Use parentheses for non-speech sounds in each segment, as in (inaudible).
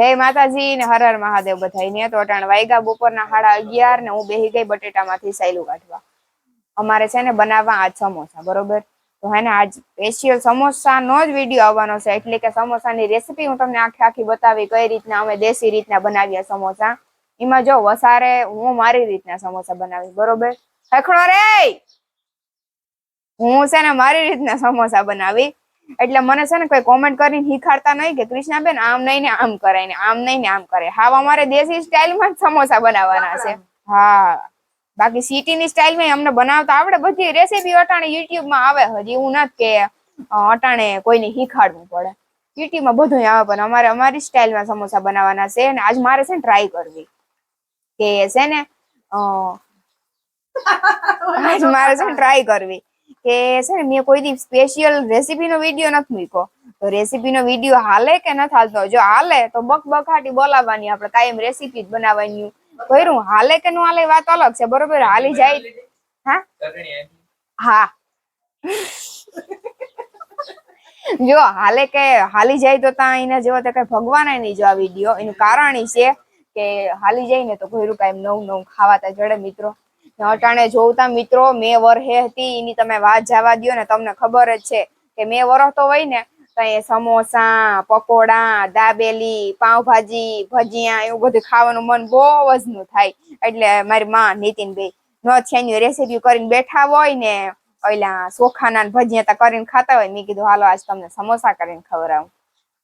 જય માતાજી ને હર હર મહાદેવ બધાઈને તો અટાણ વાયગા બપોરના સાડા અગિયાર ને હું બેહી ગઈ બટેટામાંથી સાયલું કાઢવા. અમારે છે ને બનાવવા આજ સમોસા, બરોબર? તો હે ને આજ સ્પેશિયલ સમોસાનો જ વીડિયો આવવાનો છે. એટલે કે સમોસાની રેસીપી હું તમને આખી આખી બતાવી કઈ રીતના અમે દેશી રીતના બનાવીએ સમોસા. એમાં જો વસારે હું મારી રીતના સમોસા બનાવી બરોબર? ખખડો રે! હું છે ને મારી રીતના સમોસા બનાવી. એટલે મને છે ને કોઈ કોમેન્ટ કરીને શીખાડતા નહીં કે કૃષ્ણાબેન, આમ નહીં ને આમ કરાય ને આમ નહીં ને આમ કરે હા અમારે દેશી સ્ટાઇલમાં જ સમોસા બનાવવાના છે. હા. બાકી સિટીની સ્ટાઇલમાં અમને બનાવતા આવડે. બધી રેસીપી અટાણે યુટ્યુબમાં આવે. હજી એવું નથી કે અટાણે કોઈને શીખાડવું પડે. યુટ્યુબમાં બધું આવે, પણ અમારે અમારી સ્ટાઇલમાં સમોસા બનાવવાના છે અને આજ મારે છે ને ટ્રાય કરવી. કે છે ને આજ મારે છે ને ટ્રાય કરવી. કે છે ને, મેં કોઈ દી સ્પેશિયલ રેસીપીનો વીડિયો નથી મૂક્યો. તો રેસીપીનો વીડિયો હાલે કે નથી હાલતો? જો હાલે, તો બક બકાટી બોલાવવાની આપણે, કાયમ રેસીપી જ બનાવવાની. કર્યું? હાલે કે નો હાલે વાત અલગ છે, બરોબર? હાલી જાય. હા? હા. જો, હાલે કે હાલી જાય તો ત્યાં એના જેવો તો કઈ ભગવાન નહીં જો આ વીડિયો એનું કારણ છે કે હાલી જાય ને તો કોઈરું કાંઈ નવું નવું ખાવાતા જડે મિત્રો. ને અટાણે જોવતા મિત્રો મેં વરહે હતી એની તમે વાત જવા દ્યો ને તમને ખબર જ છે કે મેં વરહતો હોય ને સમોસા પકોડા દાબેલી પાઉંભાજી ભજીયા એવું બધું ખાવાનું મન બહુ જ નું થાય. એટલે મારી માં નીતિનભાઈ નો છેની રેસીપી કરીને બેઠા હોય ને ઓલા ચોખાના ભજીયા તા કરીને ખાતા હોય મેં કીધું હાલો આજ તમને સમોસા કરીને ખવડાવું.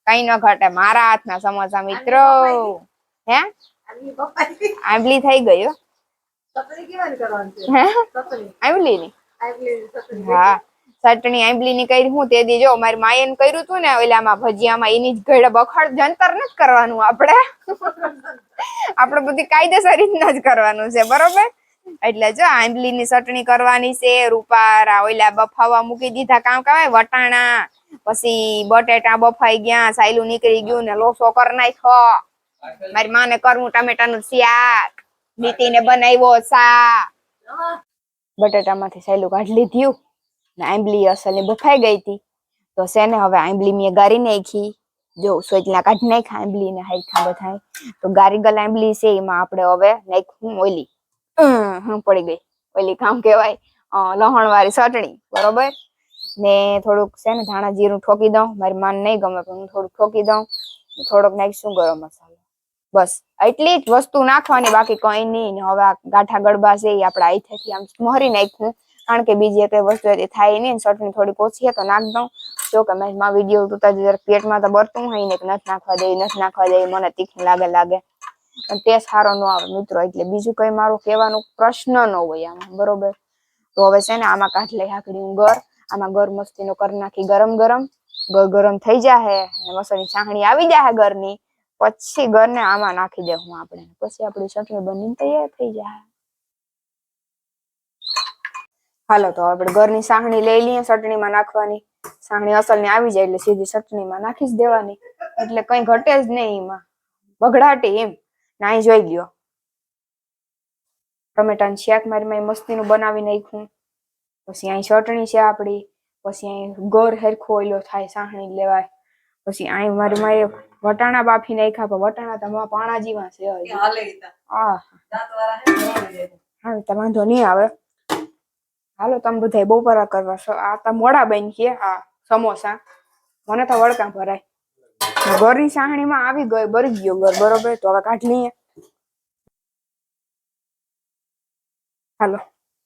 કઈ ન ઘટે મારા હાથના સમોસા મિત્રો. હે? આંબલી થઈ ગયો હે? આંબલી ની હા. ચટણી આંબલી ની કરી હું તે દી જો મારી માએ કર્યું હતું ને ઓલામાં ભજીયામાં એની જ ઘડે બખડ જંતર નથી કરવાનું આપણે. (laughs) આપણે બધી કાયદેસર રીતના જ કરવાનું છે બરોબર? એટલે જો આંબલી ની ચટણી કરવાની છે રૂપારા ઓલા બફાવા મૂકી દીધા કામ કહેવાય વટાણા પછી બટેટા બફાઈ ગયા સાયલું નીકળી ગયું ને લોસો કરી નાખ્યો. મારી માને કરવું ટમેટાનું શાક નીતિને બનાવ્યો સા. બટેટામાંથી સહેલું કાઢી લીધ્યું ને આંબલી અસલની બફાઈ ગઈ હતી. તો સેને હવે આંબલી મેં ગારી નાખી. જો સોચલા કાઢી નાખી આંબલી ને હાઈખા બધા તો ગારી ગલ આંબલી છે એમાં આપણે હવે નાખું ઓલી. હું પડી ગઈ. ઓલી કામ કહેવાય લહણ વાળી ચટણી બરોબર? ને થોડુંક છે ને ધાણા જીરું ઠોકી દઉં. મારી માન નહીં ગમે પણ હું થોડુંક ઠોકી દઉં. થોડોક નાખીશું ગરમ મસાલો. બસ, એટલી જ વસ્તુ નાખવાની, બાકી કઈ નહીં. હવે ગાંઠા ગળબા છે એ આપણે આઈથેથી આમ મોહરી નાખ્યું. કારણ કે બીજી એક વસ્તુ એથી થાય નહીં ચટણી થોડીક ઓછી તો નાખ દઉં. જો કે મેં વીડિયો ઉતરતા જરા પેટમાં તો બરતું હોય ને નથી નાખવા દે નથી નાખવા દે મને તીખું લાગે લાગે. તે સારો ન આવે મિત્રો, એટલે બીજું કઈ મારું કહેવાનું પ્રશ્ન ન હોય આમાં, બરોબર? તો હવે છે ને આમાં કાઢી લઈ હાકડી હું ગર આમાં ગર મસ્તીનો કરી નાખી ગરમ ગરમ. ગર ગરમ થઈ જાહે અને મસાની ચાહણી આવી જાહે ગરની પછી ગરને આમાં નાખી દે હું આપણે. પછી આપણી ચટણી બનીને તૈયાર થઈ જાય. હાલો, તો આપણે ઘરની સાહણી લઈ લઈએ ચટણીમાં નાખવાની. સાહણી અસલની આવી જાય એટલે સીધી ચટણીમાં નાખી જ દેવાની. એટલે કઈ ઘટે જ નહીં એમાં. બગડાટે એમ. નાઈ જોઈ લ્યો. ટમેટાનું શાક મારી મારી મસ્તીનું બનાવી નાખ્યું. પછી અહીં ચટણી છે આપણી. પછી અહીં ગોર હેરખો ઓઈલો થાય સાહણી લેવાય. પછી અહીં મારી માએ વટાણા બાફી નાખ્યા પણ વટાણા તમારા પાણા જેવા છે. હા તો. વાંધો નહીં આવે. હાલો તમે બધા બપોરા કરવા છો. આ તો મોડા બન છે આ સમોસા. મને તો વળકા ભરાય. ઘરની સાહણીમાં આવી ગયો બરી ગયો ઘર બરોબર? તો હવે કાઢ લઈએ. હાલો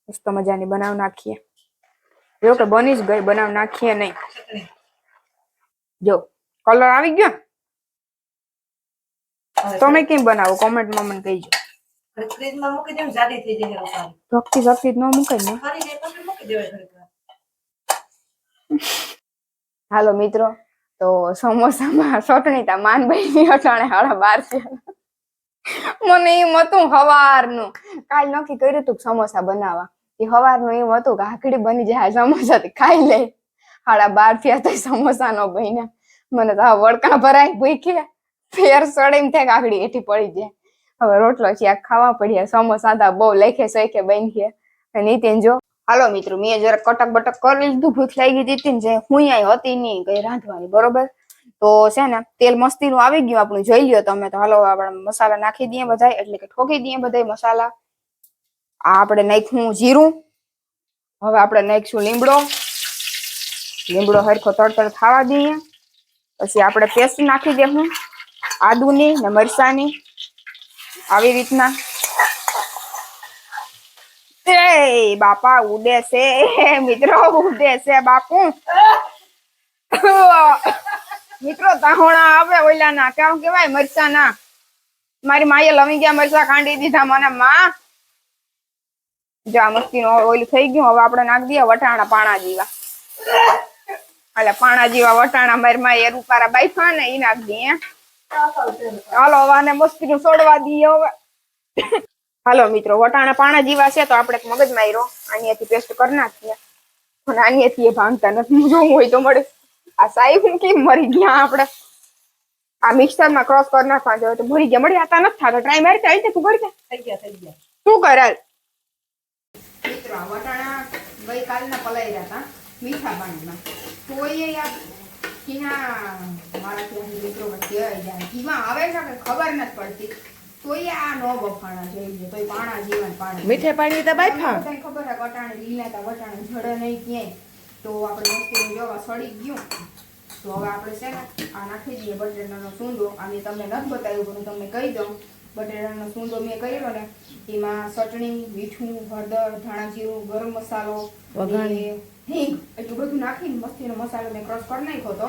મસ્ત મજાની બનાવ નાખીએ. જો કે બની જ ગઈ બનાવ નાખીએ નહીં. જો કલર આવી ગયો? તમે કેમ બનાવો? કોમેન્ટમાં મને કહીજો. ફ્રીજમાં મૂકી દેવું જાડી થઈ જાય રોપાની. ભક્તિ ભક્તિ ન મૂકે ને. ફરી જાય પછી મૂકી દેવાય (laughs) હાલો મિત્રો તો સમોસામાં ચટણી તા માનભાઈ ની અટાણે હાડા બાર છે. મને એમ હતું હવારનું. કાલ નક્કી કર્યું હતું સમોસા બનાવવા. એ હવારનું એમ હતું કે આખડી બની જાય સમોસા થી ખાઈ લે. હાડા બાર થયા તો સમોસા નો બન્યા. મને તો આ વડકા ભરાય ભૂખ્યા. ફેર સડે એમ થાય આખડી એઠી પડી જાય. હવે રોટલો છે ખાવા પડ્યા, સમોસા હતા બહુ લેખે સૈખે બની અને નીતિન જો, હાલો મિત્રો, મેં જરા કટક બટક કરી લીધું, ભૂખ લાગી હતી ને જે હું અહીંયા હતી નહીં કઈ રાંધવાની, બરોબર? તો છે ને, તેલ મસ્તીનું આવી ગયું, આપણું જોઈ લ્યો તમે તો, હાલો, આપણે મસાલા નાખી દઈએ બધાય, એટલે કે ઠોકી દઈએ બધા મસાલા. આ આપણે નાખ્યું જીરું, હવે આપણે નાખીશું લીમડો. લીમડો હરખો તડતડ ખાવા દઈએ. પછી આપણે પેસ્ટ નાખી દેવું આદુની ને મરસાની આવી રીતના. એ બાપા ઉડે છે. મિત્રો ઉડે છે, બાપુ. મિત્રો તાહોણા આવે ઓલા ના કેમ કેવાય મરચા ના મારી માએ લમી ગયા મરચા કાંડી દીધા મને માં જા મસ્તી નો ઓલું થઈ ગયું, હવે આપણે નાખી દઈએ વટાણા પાણા જેવા. એટલે પાણા જેવા વટાણા મારી માએ રૂપારા બાઈફા ને એ નાખી દઈએ. હાલો હવે આને મસ્તી નું છોડવા દઈએ હવે. હાલો મિત્રો વટાણા પાણા જીવા છે તો આપણે મગજ માર્યો. આનિયાથી પેસ્ટ કરી નાખીએ. અને આનિયાથી એ ભાંગતા નથી. જોવું હોય તો મળે. આ સાહેબ હું કેમ મરી ગયા આપણે? આ મિક્સરમાં ક્રોસ કરી નાખવા જોઈએ તો મરી ગયા. મળી આતા નથી થતા. ટ્રાય મારી આવી તે તું કરી થઈ ગયા થઈ ગયા. શું કરે? મિત્રો વટાણા ગઈકાલના પલાઈ રહ્યા હતા મીઠા પાણીમાં. તો એ યાર કીના મારાથી અહીં મિત્રો કહેવાય જાય. કીમાં આવે છે કે ખબર નથી પડતી. તો આ નો બફાણા જોઈએ તો પાણા જીવન પાણી. મીઠે પાણી તો બાફા ખબર છે વટાણે લીલા તા વટાણે જડે નહીં ક્યાંય. તો આપણે મસ્તી જોવા સડી ગયું. તો હવે આપણે છે ને આ નાખી દઈએ બટેટાનો સૂંદો અને તમને નથી બતાવ્યું પણ હું તમને કહી દઉં. બટેટાનો સૂંદો મેં કર્યો ને એમાં ચટણી મીઠું હળદર ધાણા જીરું ગરમ મસાલો વઘાણી. હિંગ એટલું બધું નાખીને મસ્તીનો મસાલો મેં ક્રશ કરી નાખ્યો હતો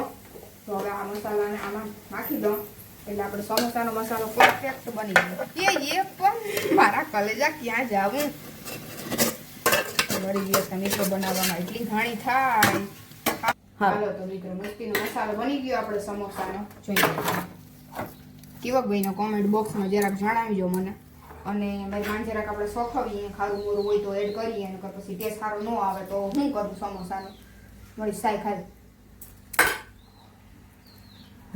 તો હવે આ મસાલાને આમાં નાખી દઉં. એટલે આપણે સમોસાનો મસાલો પરફેક્ટ બની ગયો. એ એ પણ મારા કલેજા ક્યાં જાવું? વળી ગયો મિત્રો બનાવવામાં એટલી ઘણી થાય. હાલો તો મિત્રો મસ્તીનો મસાલો બની ગયો આપણે સમોસાનો. જોઈએ કિવકભાઈનો કોમેન્ટ બોક્સમાં જરાક જણાવજો મને. અને મારી માન જરાક આપણે સોખવીએ ખારું મોરું હોય તો એડ કરીએ અને પછી ટેસ્ટ સારો ન આવે તો હું કરું સમોસાનો? મળી સાય ખાલી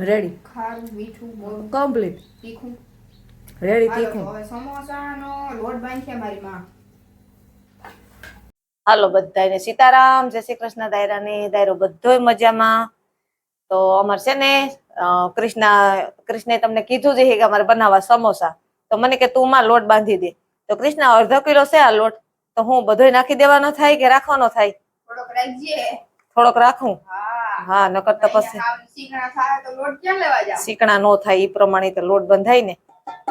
રેડી ખારું મીઠું મોરું. કમ્પ્લીટ તીખું. રેડી હાલો તીખું? હવે સમોસાનો લોટ બાંધીએ મારી માં. હાલો બધાને સીતારામ જય શ્રી કૃષ્ણ દાયરાને દાયરો બધોય મજામાં. તો અમારે છે ને કૃષ્ણ કૃષ્ણા કૃષ્ણે તમને કીધું છે કે અમારે બનાવવા સમોસા. તો મને કે તું માં લોટ બાંધી દે. તો કૃષ્ણ અડધો કિલો છે આ લોટ. તો હું બધોય નાખી દેવાનો થાય કે રાખવાનો થાય? થોડોક રાખું? હા. નકર તો પછી શીકણા નો થાય એ પ્રમાણે તો લોટ બંધાય ને.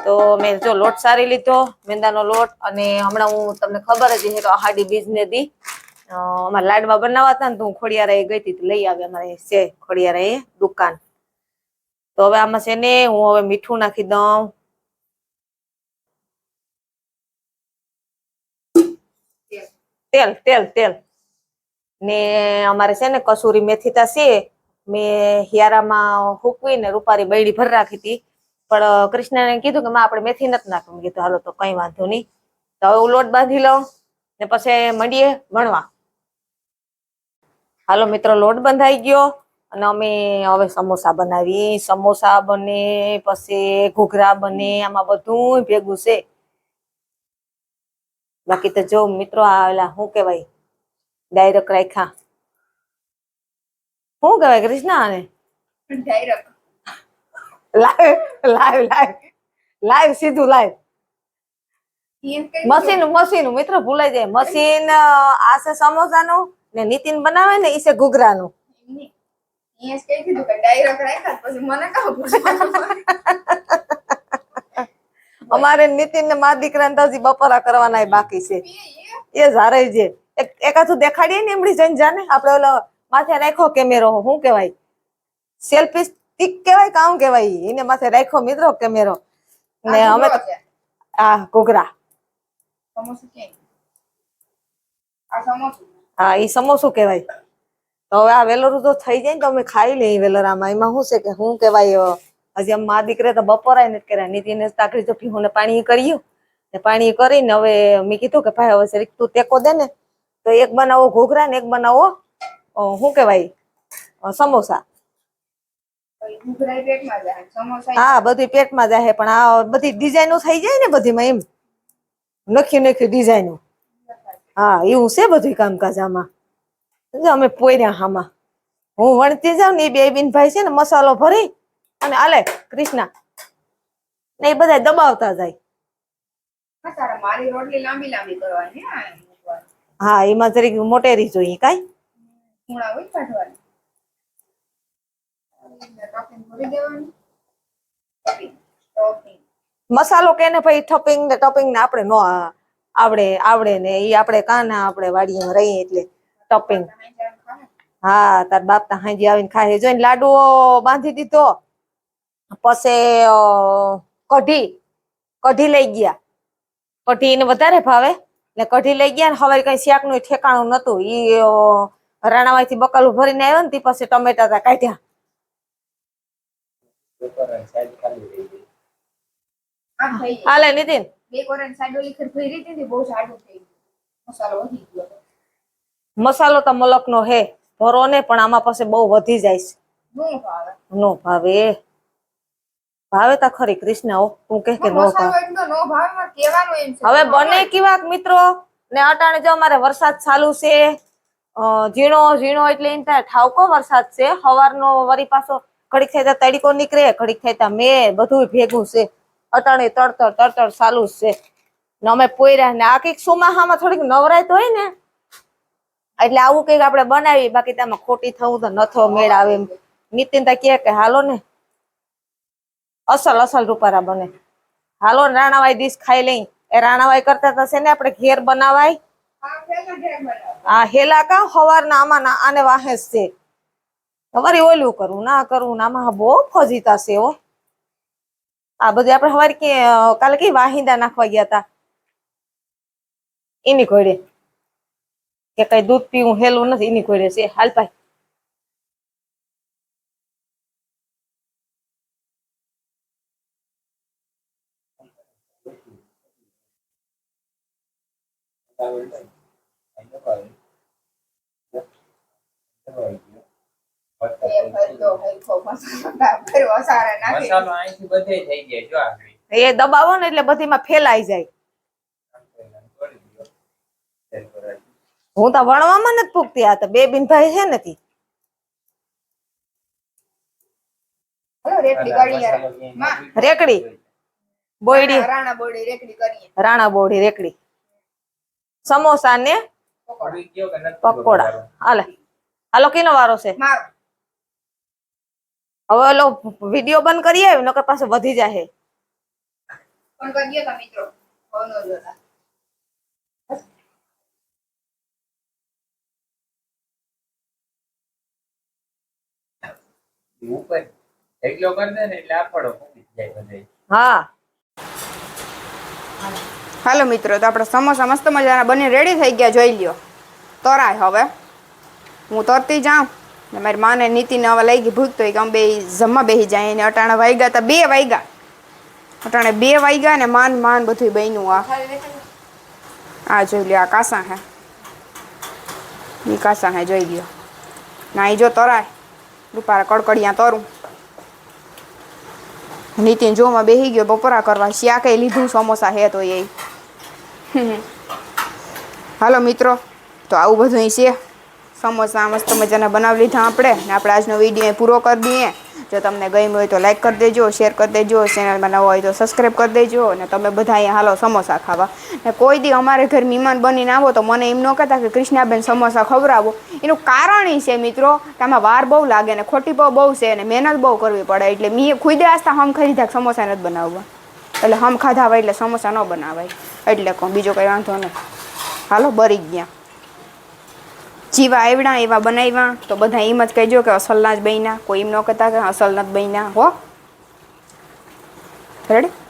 તો મેં જો લોટ સારી લીધો મેંદાનો લોટ અને હમણાં હું તમને ખબર જ છે કે અહાડી બીજ ને દી અમારા લાડવા બનાવવા હતા ને તો હું ખોડિયારા ગઈ હતી લઈ આવી અમારે છે ખોડિયારા એ દુકાન. તો હવે આમાં છે ને હું હવે મીઠું નાખી દઉં તેલ તેલ તેલ. ને અમારે છે ને કસૂરી મેથી તા છે, મેં હિયારામાં હુકવીને રૂપારી બૈડી ભર રાખી હતી. પણ કૃષ્ણને કીધું કે, માં, આપણે મેથી નથી નાખવું કીધું, હાલો, તો કઈ વાંધો નહીં. તો હવે હું લોટ બાંધી લઉં ને પછી મંડીએ વણવા. હાલો, મિત્રો, લોટ બંધાઈ ગયો અને અમે હવે સમોસા બનાવી. સમોસા બને, પછી ઘૂઘરા બને, આમાં બધું ભેગું છે. બાકી તો જો મિત્રો આવેલા શું કહેવાય? ડાયરેક્ટ રાખ્યા. શું કહેવાય કૃષ્ણા આને? Direct live live live live સીધું લાઈવ મશીન મશીન મિત્રો ભૂલાઈ જાય. મશીન આ છે સમોસાનું ને નીતિન બનાવે ને ઈ છે ઘૂઘરાનું. અહીંયા જ કહી દીધું કે ડાયરેક્ટ રાખ્યા પછી મને કહો (laughs) અમારે નીતિન ને મા દીકરાને તો હજી બપોરા કરવાના બાકી છે. એ જારે એક એકાથું દેખાડીએ ને એમડી જઈને જાને. આપણે ઓલો માથે રાખો કેમેરો શું કહેવાય? સેલ્ફી સ્ટીક કહેવાય કામ કહેવાય? એને માથે રાખ્યો મિત્રો કેમેરો. ને અમે આ ઘૂઘરા. હા ઈ સમોસું કહેવાય. તો હવે આ વેલરું તો થઈ જાય ને તો અમે ખાઈ લઈએ વેલરામાં. એમાં શું છે કે શું કહેવાય અ, હજી આમ મા દીકરે તો બપોરાય નથી કર્યા. નીતિને તાકડી તો ને પાણી કર્યું. ને પાણી કરીને હવે મેં કીધું કે ભાઈ હવે જરીક તું ટેકો દે ને, તો એક બનાવો ઘોઘરા ને એક બનાવો શું કહેવાય? સમોસા. હા બધી પેટમાં જાય પણ આ બધી ડિઝાઇનો થઈ જાય ને બધીમાં એમ. નખી નખી ડિઝાઇનો. હા, એવું છે બધું કામકાજ આમાં. અમે પોર્યા આમાં હું વણતી જાઉં ને એ બે બિનભાઈ છે ને મસાલો ભરી અને આલે કૃષ્ણા. ને એ બધા દબાવતા જાય. હા, મારી રોટલી લાંબી લાંબી કરવાની હે, આ મૂકવાની. હા એમાં જરીક મોટેરી જોઈએ કઈ? ખૂણા હોય કાઢવાની. મસાલો કે ને ભાઈ ટોપિંગ ને ટોપિંગ ને આપણે નો આવડે આવડે ને એ આપણે કાના આપણે વાડીમાં રહીએ એટલે ટોપિંગ. હા તાર બાપ તા હાજી આવીને ખાય. જોઈને લાડુઓ બાંધી દીધો. પછી કઢી કઢી લઈ ગયા. કઢી એને વધારે ભાવે. ને કઢી લઈ ગયા ને હવે કઈ શાકનું ઠેકાણું નતું ઈ રાણાવાઈ થી બકાલું ભરીને આવ્યો ને તે પછી ટમેટા તા કાઢ્યા. હાલે નીતિન? મસાલો તો મલક નો હે. ભરો ને પણ આમાં પછી બહુ વધી જાય છે. નો ભાવે. નો ભાવે તા ખરી કૃષ્ણ તું કહે કે નો ભાવે. હવે બને કેવાક મિત્રો? ને અટાણે જો અમારે વરસાદ ચાલુ છે ઝીણો ઝીણો એટલે એમ થાય ઠાવકો વરસાદ છે સવારનો વરી પાછો ઘડીક થાય ત્યાં તડીકો નીકળે ઘડીક થાય ત્યાં મેં બધું ભેગું છે. અટાણે તડતર તડતર ચાલુ છે. ને અમે પોયરા ને આ કંઈક ચોમાહામાં થોડીક નવરાય તો હોય ને એટલે આવું કંઈક આપણે બનાવી બાકી તેમાં ખોટી થવું તો નથો મેળ આવે નીતિન તા કે હાલો ને અસલ અસલ રૂપારા બને. હાલો રાણાવાઈ ડીશ ખાઈ લઈ. એ રાણાવાઈ કરતા થશે ને આપણે ઘેર બનાવાય. હા, હેલા કા? હવારના આમાં આને વાહે છે. તમારે ઓલું કરવું ના કરવું ના આમાં બહુ ફજીતા છે હો. આ બધી આપણે હવારે કે કાલે કઈ વાહિંદા નાખવા ગયા હતા એની ઘોડે. કે કઈ દૂધ પીવું હેલું નથી એની ઘોડે છે. હાલ પાય એ તા દબાવો ને એટલે બધીમાં ફેલાઈ જાય. હું તો વણવામાં નથી પૂગતી આ તો બે બિનભાઈ છે નથી માં. રેકડી. બોયડી. રાણા બોડી રેકડી કરીએ રાણા બોડી રેકડી સમોસા ને પકોડા. હાલે. હાલો કેનો વારો છે? હવે ઓલો વીડિયો બંધ કરીએ નકર પાસે વધી જાય ઉપર. ઢેકલો કરી દે ને એટલે ફૂટી હા. હાલો મિત્રો, તો આપણે સમોસા મસ્ત મજાના બની રેડી થઈ ગયા, જોઈ લ્યો. તરાય હવે. હું તરતી જાઉં. ને મારી માને નીતિને હવે લઈ ગઈ ભૂખતો કે અમે બે જમવા બેસી જાય. એને અટાણે વાગ્યા હતા, બે વાગ્યા અટાણે બે વાગ્યા ને માન માન બધું બન્યું આ. આ જોઈ લ્યો, આ કાસા હે. એ કાસા હે, જોઈ લ્યો. ના એ જો તરાય. રૂપારા કડકડિયા તરું. નીતિન જોમાં બેસી ગયો, બપોરા કરવા. શાકે લીધું, સમોસા હે તો એ. (laughs) હાલો મિત્રો, તો આવું બધું અહીં છે. સમોસા મસ્ત મજાના બનાવી લીધા આપણે ને આપણે આજનો વીડિયો પૂરો કરી દઈએ. જો તમને ગમ્યું હોય તો લાઈક કરી દેજો શેર કરી દેજો ચેનલમાં નવા હોય તો સબસ્ક્રાઈબ કરી દેજો અને તમે બધા અહીંયા હાલો સમોસા ખાવા. ને કોઈ દી અમારે ઘર મહેમાન બનીને આવો તો મને એમ ન કહેતા કે કૃષ્ણાબેન સમોસા ખવડાવો. એનું કારણ એ છે મિત્રો, કે આમાં વાર બહુ લાગે ને ખોટી ભાવ બહુ છે અને મહેનત બહુ કરવી પડે. એટલે મેં ખુદે આસ્તા હમ ખરીદ્યા કે સમોસા નથી બનાવવા. એટલે હમ ખાધા હોય એટલે સમોસા ન બનાવાય. એટલે કહું, બીજો કંઈ વાંધો નહીં. હાલો, બરી ગયા. જીવા આવડા એવા બનાવ્યા, તો બધા એમ જ કહેજો કે અસલના જ બન્યા. કોઈ એમ ન કહેતા કે અસલ નથી બન્યા, હો. રેડી